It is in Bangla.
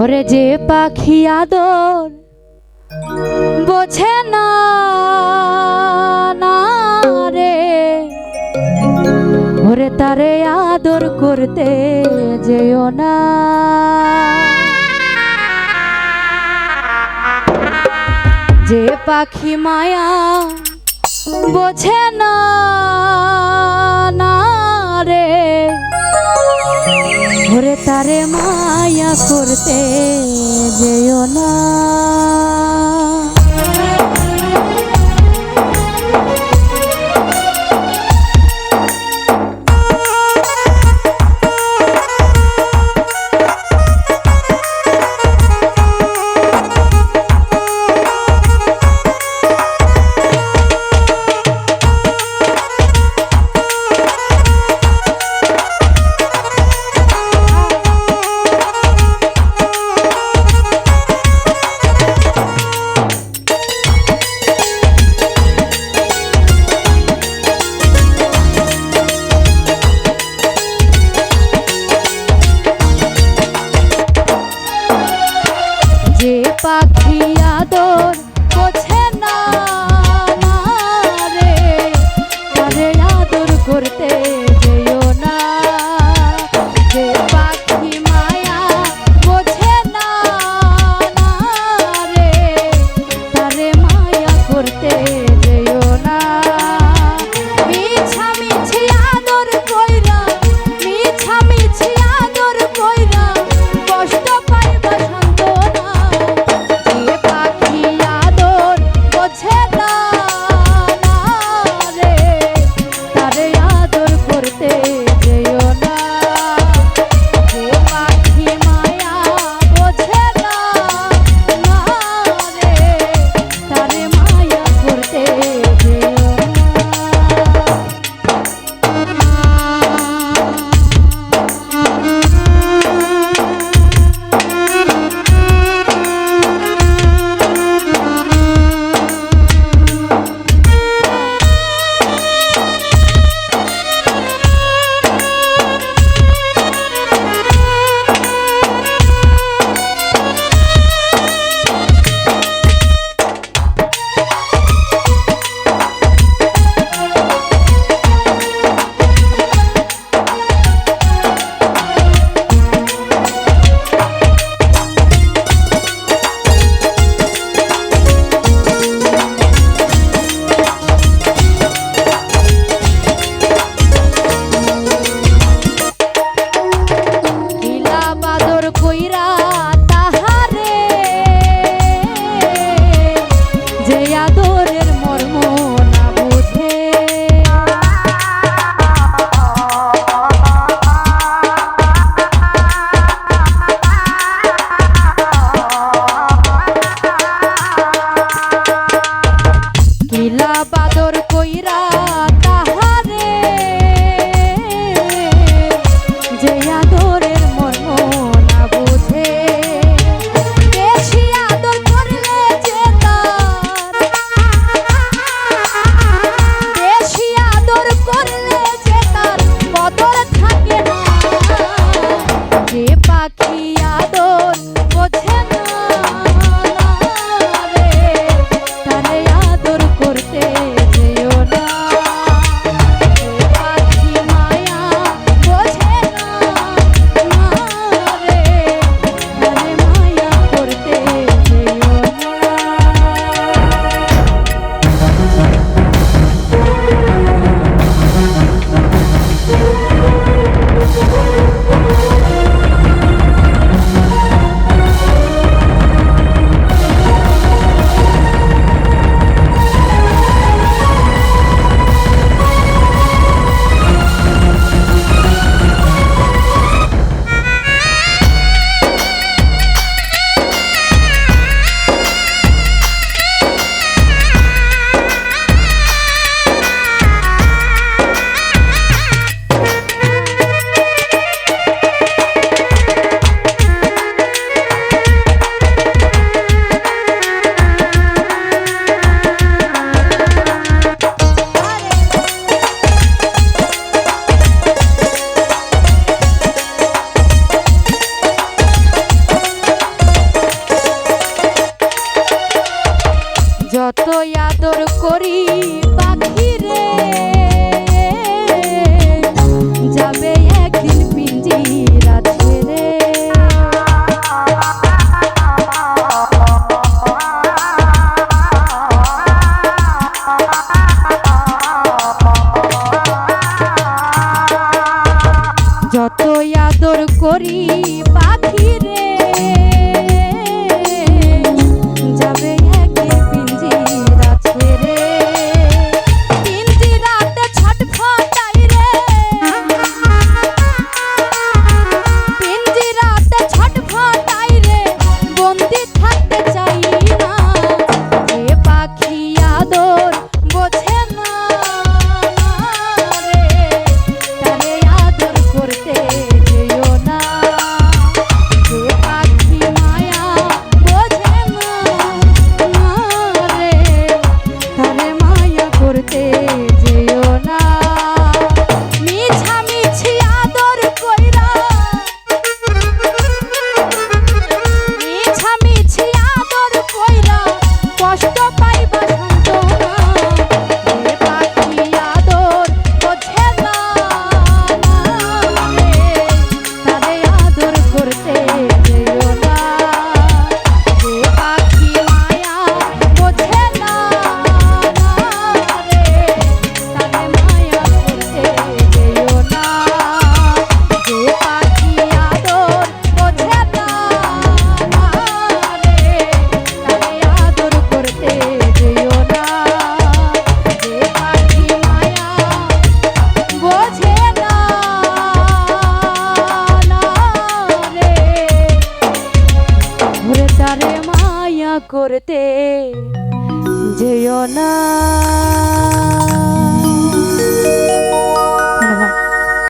ওরে যে পাখি আদর বোঝে না রে। ওরে তারে আদর করতে যেও না। যে পাখি মায়া বোঝে না ওরে তারে মায়া করতে যেও না। পাখি আদর করতে যেও না।